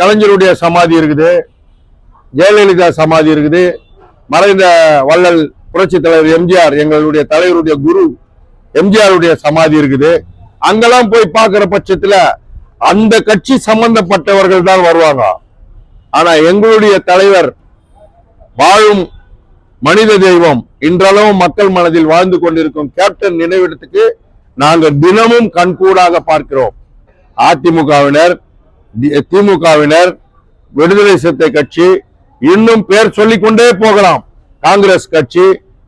கலைஞருடைய சமாதி இருக்குது ஜெயலலிதா சமாதி இருக்குது மறைந்த வள்ளல் புரட்சி தலைவர் எம்ஜிஆர் எங்களுடைய தலைவருடைய குரு எம்ஜிஆருடைய சமாதி இருக்குது. அங்கெல்லாம் போய் பார்க்கிற பட்சத்துல அந்த கட்சி சம்பந்தப்பட்டவர்கள் தான் வருவாங்க. ஆனா எங்களுடைய தலைவர் வாழும் மனித தெய்வம் இன்றளவும் மக்கள் மனதில் வாழ்ந்து கொண்டிருக்கும் கேப்டன் நினைவிடத்துக்கு நாங்கள் தினமும் கண்கூடாக பார்க்கிறோம். அதிமுகவினர் திமுகவினர் விடுதலை சிறுத்தை கட்சி இன்னும் பேர் சொல்லிக் கொண்டே போகலாம். காங்கிரஸ் கட்சி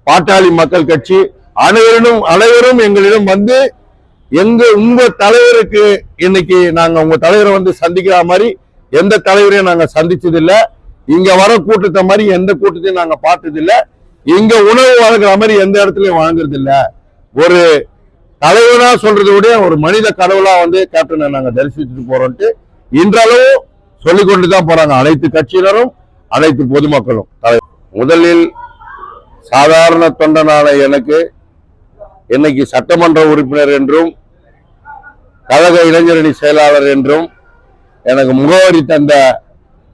பாட்டாளி மக்கள் கட்சி அனைவரும் அனைவரும் எங்களிடம் வந்து எங்க உங்க தலைவருக்கு இன்னைக்கு நாங்க உங்க தலைவரை வந்து சந்திக்கிற மாதிரி எந்த தலைவரையும் நாங்க சந்திச்சது இங்க வர கூட்டத்தை மாதிரி எந்த கூட்டத்தையும் நாங்க பார்த்தது இல்ல இங்க உணவு வழங்குற மாதிரி எந்த இடத்துலயும் வழங்குறது இல்ல ஒரு தலைவனா சொல்றதை விட ஒரு மனித கடவுளா வந்து கேப்டனை நாங்க தரிசிச்சுட்டு போறோம்ட்டு இன்றளவும் சொல்லிக் கொண்டுதான் போறாங்க. அனைத்து கட்சியினரும் அனைத்து பொதுமக்களும். முதலில் சாதாரண தொண்டனான எனக்கு இன்னைக்கு சட்டமன்ற உறுப்பினர் என்றும் கழக இளைஞரணி செயலாளர் என்றும் எனக்கு முகவரி தந்த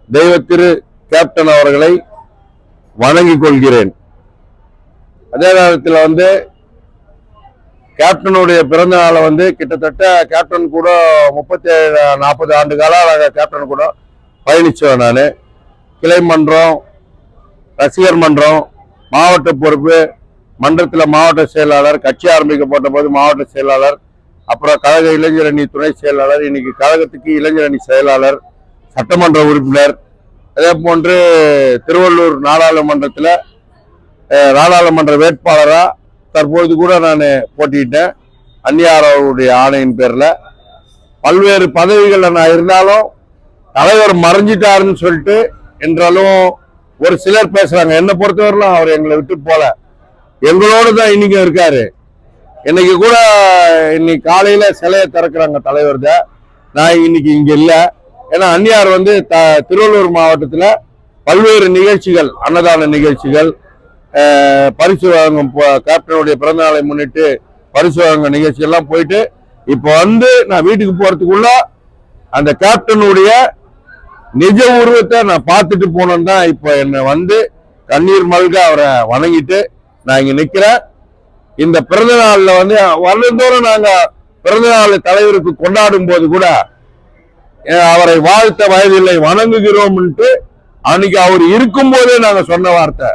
தெய்வ திரு கேப்டன் அவர்களை வணங்கிக் கொள்கிறேன். அதே நேரத்தில் வந்து கேப்டனுடைய பிறந்த நாளை வந்து கிட்டத்தட்ட கேப்டன் கூட முப்பத்தி ஏழு நாற்பது ஆண்டு காலம் நாங்கள் கேப்டன் கூட பயணிச்சோம் நான். கிளை மன்றம் ரசிகர் மன்றம் மாவட்ட பொறுப்பு மன்றத்தில் மாவட்ட செயலாளர் கட்சி ஆரம்பிக்கப்பட்ட போது மாவட்ட செயலாளர் அப்புறம் கழக இளைஞரணி துணை செயலாளர் இன்னைக்கு கழகத்துக்கு இளைஞரணி செயலாளர் சட்டமன்ற உறுப்பினர் அதே போன்று திருவள்ளூர் நாடாளுமன்றத்தில் நாடாளுமன்ற வேட்பாளராக தற்பொழுது கூட நான் போட்டியிட்டேன். அந்நியார் அவருடைய ஆணையின் பேரில். பல்வேறு பதவிகளில் நான் இருந்தாலும் தலைவர் மறைஞ்சிட்டாருன்னு சொல்லிட்டு என்றாலும் ஒரு சிலர் பேசுறாங்க. என்னை பொறுத்தவரையிலும் அவர் எங்களை விட்டு போல. எங்களோடு தான் இன்னைக்கும் இருக்காரு. இன்னைக்கு கூட இன்னைக்கு காலையில சிலையை திறக்கிறாங்க தலைவர் நான் இன்னைக்கு இங்க இல்லை. ஏன்னா அந்நியார் வந்து த- திருவள்ளூர் மாவட்டத்தில் பல்வேறு நிகழ்ச்சிகள் அன்னதான நிகழ்ச்சிகள் பரிசு வழங்கும் கேப்டனுடைய பிறந்தநாளை முன்னிட்டு பரிசு வழங்கும் நிகழ்ச்சி எல்லாம் போயிட்டு இப்போ வந்து நான் வீட்டுக்கு போறதுக்குள்ள அந்த கேப்டனுடைய நிஜ உருவத்தை நான் பார்த்துட்டு போனோம் தான் இப்போ என்னை வந்து கண்ணீர் மல்க அவரை வணங்கிட்டு நான் இங்க நிக்கிறேன். இந்த பிறந்த நாள்ல வந்து வருடந்தோறும் நாங்க பிறந்த நாள் தலைவருக்கு கொண்டாடும் போது கூட அவரை வாழ்த்த வயதில்லை வணங்குகிறோம்ன்ட்டு அன்னைக்கு அவர் இருக்கும் போதே நாங்க சொன்ன வார்த்தை.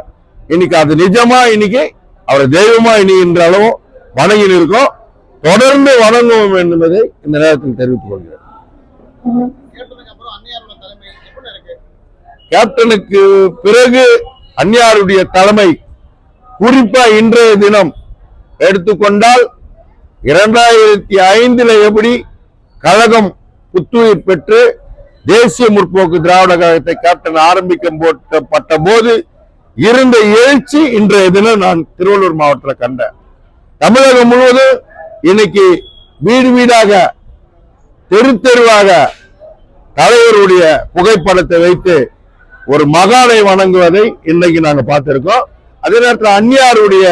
இன்னைக்கு அது நிஜமா இன்னைக்கு அவரை தெய்வமா இனின்ற அளவும் வணங்கி இருக்கோம். தொடர்ந்து வணங்குவோம் என்பதை இந்த நேரத்தில் தெரிவித்துக் கொள்கிறேன். கேப்டனுக்கு பிறகு அந்நியாருடைய தலைமை குறிப்பா இன்றைய தினம் எடுத்துக்கொண்டால் இரண்டாயிரத்தி ஐந்துல எப்படி கழகம் புத்துயிர் பெற்று தேசிய முற்போக்கு திராவிட கழகத்தை கேப்டன் ஆரம்பிக்க போட்டப்பட்ட போது இருந்த எழுச்சி இன்றைய தினம் நான் திருவள்ளூர் மாவட்டத்தில் கண்டேன். தமிழகம் முழுவதும் இன்னைக்கு வீடு வீடாக தெரு தெருவாக தலைவருடைய புகைப்படத்தை வைத்து ஒரு மகானை வணங்குவதை இன்னைக்கு நாங்க பார்த்திருக்கோம். அதே நேரத்தில் அந்நியாருடைய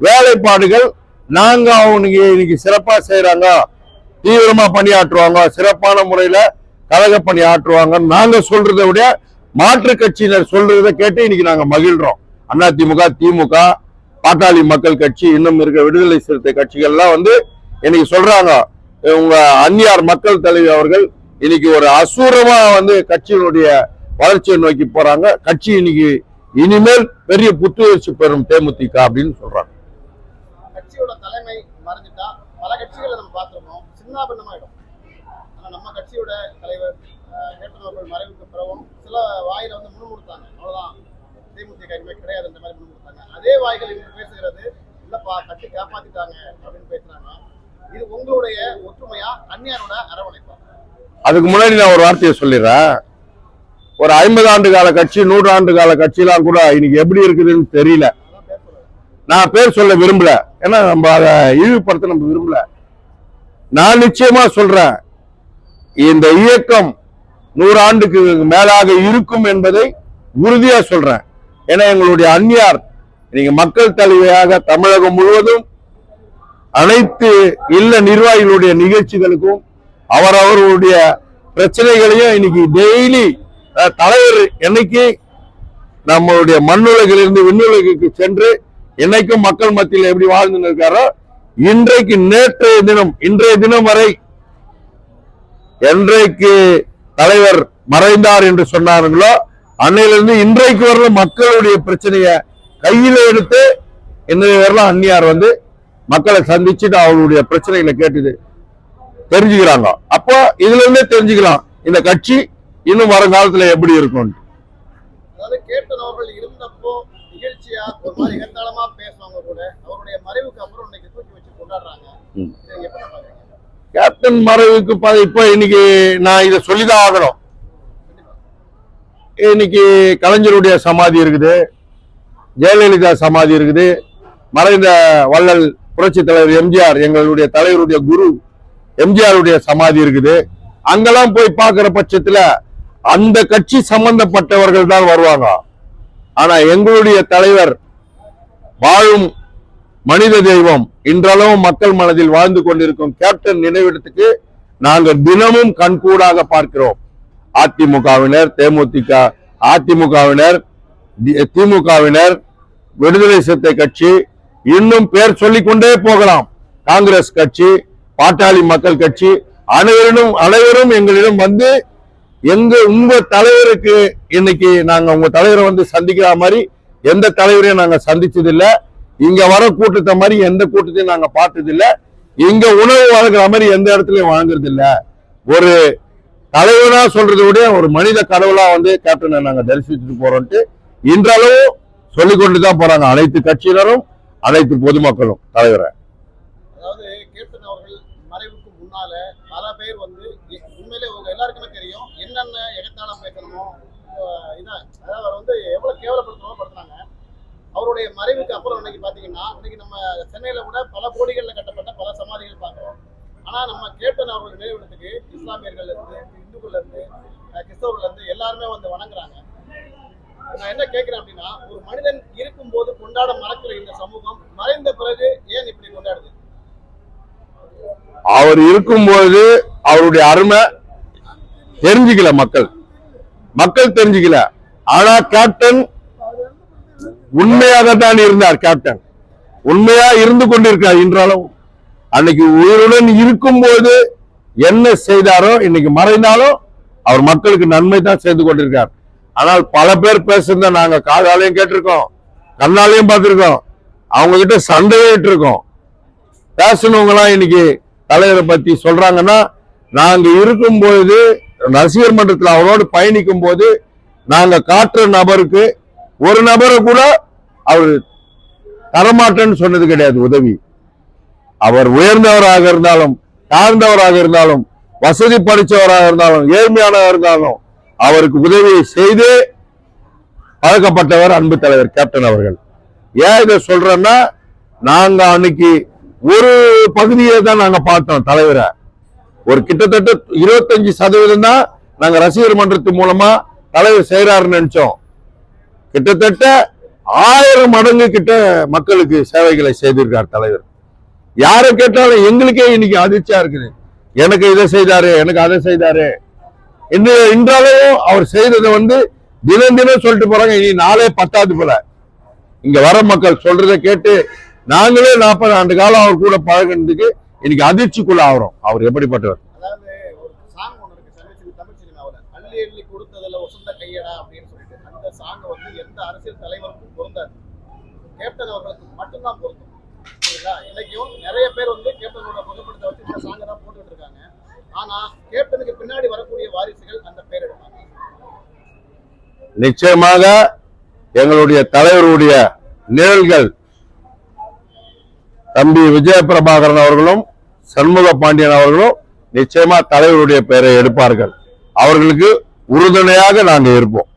வேலைப்பாடுகள் நாங்க அவனுக்கு இன்னைக்கு சிறப்பா செய்யறாங்க தீவிரமா பணியாற்றுவாங்க. சிறப்பான முறையில கழக பணி ஆற்றுவாங்க நாங்க சொல்றதை விட மாற்று கட்சியினர் சொல்றதை கேட்டு இன்னைக்கு நாங்க மகிழ்றோம். அண்ணா திமுக திமுக பாட்டாளி மக்கள் கட்சி இன்னும் இருக்க விடுதலை சிறுத்தை கட்சிகள்லாம் வந்து இன்னைக்கு சொல்றாங்க. உங்க அந்நியார் மக்கள் தலைவர் அவர்கள் இன்னைக்கு ஒரு அசூரமா வந்து கட்சியினுடைய வளர்ச்சியை நோக்கி போறாங்க. கட்சி இன்னைக்கு இனிமேல் பெரிய புத்துணர்ச்சி பெறும் தேமுதிக அப்படின்னு சொல்றாங்க. கட்சியோட தலைமை மறைஞ்சிட்டா பல கட்சிகளை நம்ம பார்த்துருக்கோம். சின்னாபின்னமாயிடும். கட்சியோட தலைவர் கேப்டன் அவர்கள் மறைவுக்கு பிறகும் சில வாயில வந்து முணுமுணுத்தாங்க. அவ்வளவுதான். தேமுதிக இனிமே கிடையாதுன்ற மாதிரி முணுமுணுத்தாங்க. அதே வாய்கள் இவங்க பேசுகிறது. இல்லப்பா கட்சி காப்பாத்திட்டாங்க அப்படின்னு பேசுறாங்க. இது உங்களுடைய ஒற்றுமையா அந்நியாரோட அரவணைப்பா? அதுக்கு முன்னாடி நான் ஒரு வார்த்தையை சொல்லிடுறேன். ஒரு ஐம்பது ஆண்டு கால கட்சி நூறு ஆண்டு கால கட்சியெல்லாம் கூட இன்னைக்கு எப்படி இருக்குதுன்னு தெரியல. நான் பேர் சொல்ல விரும்பல. ஏன்னா நம்ம அதை இழிவுபடுத்த நம்ம விரும்பல. நான் நிச்சயமா சொல்றேன். இந்த இயக்கம் நூறாண்டுக்கு மேலாக இருக்கும் என்பதை உறுதியா சொல்றேன். ஏன்னா எங்களுடைய அந்நியார் நீங்க மக்கள் தலைவியாக தமிழகம் முழுவதும் அனைத்து இல்ல நிர்வாகிகளுடைய நிகழ்ச்சிகளுக்கும் அவரவர்களுடைய பிரச்சனைகளையும் இன்னைக்கு டெய்லி தலைவர் என்னைக்கு நம்மளுடைய மண்ணுலகிலிருந்து விண்ணுலகுக்கு சென்று என்னைக்கும் மக்கள் மத்தியில் எப்படி வாழ்ந்து இருக்காரோ இன்றைக்கு நேற்றைய தினம் இன்றைய தினம் வரை என்றைக்கு தலைவர் மறைந்தார் என்று சொன்னார்களோ அன்னையிலிருந்து இன்றைக்கு வரல மக்களுடைய பிரச்சனைய கையில எடுத்து இன்றைய வரலாம் அந்நியார் வந்து மக்களை சந்திச்சுட்டு அவங்களுடைய பிரச்சனைகளை கேட்டுது தெரிஞ்சுக்கிறாங்க. அப்போ இதுல இருந்தே தெரிஞ்சுக்கலாம் இந்த கட்சி இன்னும் வருங்காலத்துல எப்படி இருக்கும் நிகழ்ச்சியா கேப்டன் மறைவுக்கு இப்போ இன்னைக்கு நான் இதை சொல்லிதான் ஆகணும். இன்னைக்கு கலைஞருடைய சமாதி இருக்குது. ஜெயலலிதா சமாதி இருக்குது. மறைந்த வள்ளல் புரட்சி தலைவர் எம்ஜிஆர் எங்களுடைய தலைவருடைய குரு எம்ஜிஆருடைய சமாதி இருக்குது. அங்கெல்லாம் போய் பார்க்குற பட்சத்துல அந்த கட்சி சம்பந்தப்பட்டவர்கள் தான் வருவாங்க. ஆனா எங்களுடைய தலைவர் வாழும் மனித தெய்வம். இன்றளவும் மக்கள் மனதில் வாழ்ந்து கொண்டிருக்கும் கேப்டன் நினைவிடத்துக்கு நாங்கள் தினமும் கண்கூடாக பார்க்கிறோம். அதிமுகவினர் தேமுதிக அதிமுகவினர் திமுகவினர் விடுதலை சிறுத்தை கட்சி இன்னும் பேர் சொல்லிக்கொண்டே போகலாம். காங்கிரஸ் கட்சி பாட்டாளி மக்கள் கட்சி அனைவரும் அனைவரும் எங்களிடம் வந்து எங்க உங்க தலைவருக்கு இன்னைக்கு நாங்க உங்க தலைவரை வந்து சந்திக்கிற மாதிரி எந்த தலைவரையும் நாங்க சந்திச்சது இங்க வர கூட்டத்தை மாதிரி எந்த கூட்டத்தையும் நாங்க பார்த்தது இல்ல இங்க உணவு வழங்குற மாதிரி எந்த இடத்துலயும் வழங்குறது இல்ல ஒரு தலைவனா சொல்றதை விட ஒரு மனித கடவுளா வந்து கேப்டனை நாங்க தரிசிச்சுட்டு போறோம்ட்டு இன்றளவும் சொல்லிக் கொண்டுதான் போறாங்க. அனைத்து கட்சியினரும் அனைத்து பொதுமக்களும் தலைவரை. அதாவது கேப்டன் அவர்கள் மறைவுக்கு முன்னால பல பேர் வந்து உண்மையிலே உங்க எல்லாருக்குமே தெரியும் என்னென்ன எகத்தாளம் பேசணுமோ இதான். அதாவது அவர் வந்து எவ்வளவு கேவலப்படுத்தணுமோ படுத்துனாங்க. அவருடைய மறைவுக்கு அப்புறம் இன்னைக்கு பாத்தீங்கன்னா இன்னைக்கு நம்ம சென்னையில கூட பல கோடிகள்ல கட்டப்பட்ட பல சமாதிகள் பார்க்குறோம். ஆனா நம்ம கேப்டன் அவர்கள் நினைவிடத்துக்கு இஸ்லாமியர்கள்ல இருந்து இந்துக்கள்ல இருந்து அஹ் இருந்து எல்லாருமே வந்து வணங்குறாங்க. நான் என்ன கேட்கிறேன் அப்படின்னா ஒரு மனிதன் இருக்கும்போது கொண்டாட மறக்கிற இந்த சமூகம் மறைந்த பிறகு ஏன் இப்படி கொண்டாடுது? அவர் இருக்கும்போது அவருடைய அருமை தெரிஞ்சுக்கல மக்கள். மக்கள் தெரிஞ்சுக்கல. ஆனா கேப்டன் உண்மையாக தான் இருந்தார் கேப்டன் உண்மையா இருந்து கொண்டிருக்கார் இன்றாலும் அன்னைக்கு உயிருடன் இருக்கும் போது என்ன செய்தாரோ இன்னைக்கு மறைந்தாலும் அவர் மக்களுக்கு நன்மை தான் செய்து கொண்டிருக்கார். ஆனால் பல பேர் பேசுறத நாங்க காதாலையும் கேட்டிருக்கோம் கண்ணாலையும் பார்த்திருக்கோம். அவங்க கிட்ட சண்டையே இருக்கோம் பேசணுங்க இன்னைக்கு தலைவரை பத்தி சொல்றாங்கன்னா நாங்க இருக்கும்போது ரசிகர் மன்றத்தில் அவரோடு பயணிக்கும் போது நாங்க காட்டுற நபருக்கு ஒரு நபரை கூட அவர் தரமாட்டேன்னு சொன்னது கிடையாது உதவி. அவர் உயர்ந்தவராக இருந்தாலும் தாழ்ந்தவராக இருந்தாலும் வசதி படிச்சவராக இருந்தாலும் ஏழ்மையானவராக இருந்தாலும் அவருக்கு உதவியை செய்து பழக்கப்பட்டவர் அன்பு தலைவர் கேப்டன் அவர்கள். ஏன் இதை சொல்றேன்னா நாங்க அன்னைக்கு ஒரு பகுதியை தான் நாங்க பார்த்தோம் தலைவரை. ஒரு கிட்டத்தட்ட இருபத்தஞ்சு சதவீதம் தான் நாங்க ரசிகர் மன்றத்து மூலமா தலைவர் செய்யறாருன்னு நினைச்சோம். கிட்டத்தட்ட ஆயிரம் மடங்கு கிட்ட மக்களுக்கு சேவைகளை செய்திருக்கார் தலைவர். யாரை கேட்டாலும் எங்களுக்கே இன்னைக்கு அதிர்ச்சியா இருக்குது. எனக்கு இதை செய்தாரு எனக்கு அதை செய்தாரு. இன்று இன்றாலையும் அவர் செய்ததை வந்து தினம் தினம் சொல்லிட்டு போறாங்க. இனி நாளே பத்தாது போல. இங்க வர மக்கள் சொல்றதை கேட்டு நாங்களே நாற்பது ஆண்டு காலம் அவர் கூட பழகினதுக்கு இன்னைக்கு அதிர்ச்சிக்குள்ள ஆகிறோம். அவர் எப்படிப்பட்டவர்? அதாவது வந்து எந்த அரசியல் தலைவருக்கும் பொருந்தாது. கேப்டன் அவர்களுக்கு மட்டும்தான் பொருந்தும். சரிங்களா இன்னைக்கும் நிறைய பேர் வந்து கேப்டனோட புகைப்படத்தை வச்சு இந்த சாங்கை தான் போட்டுட்டு இருக்காங்க. ஆனா கேப்டனுக்கு பின்னாடி வரக்கூடிய வாரிசுகள் அந்த பேர் எடுப்பாங்க. நிச்சயமாக எங்களுடைய தலைவருடைய நிழல்கள் தம்பி விஜயபிரபாகரன் அவர்களும் சண்முக பாண்டியன் அவர்களும் நிச்சயமா தலைவருடைய பெயரை எடுப்பார்கள். அவர்களுக்கு உறுதுணையாக நாங்கள் இருப்போம்.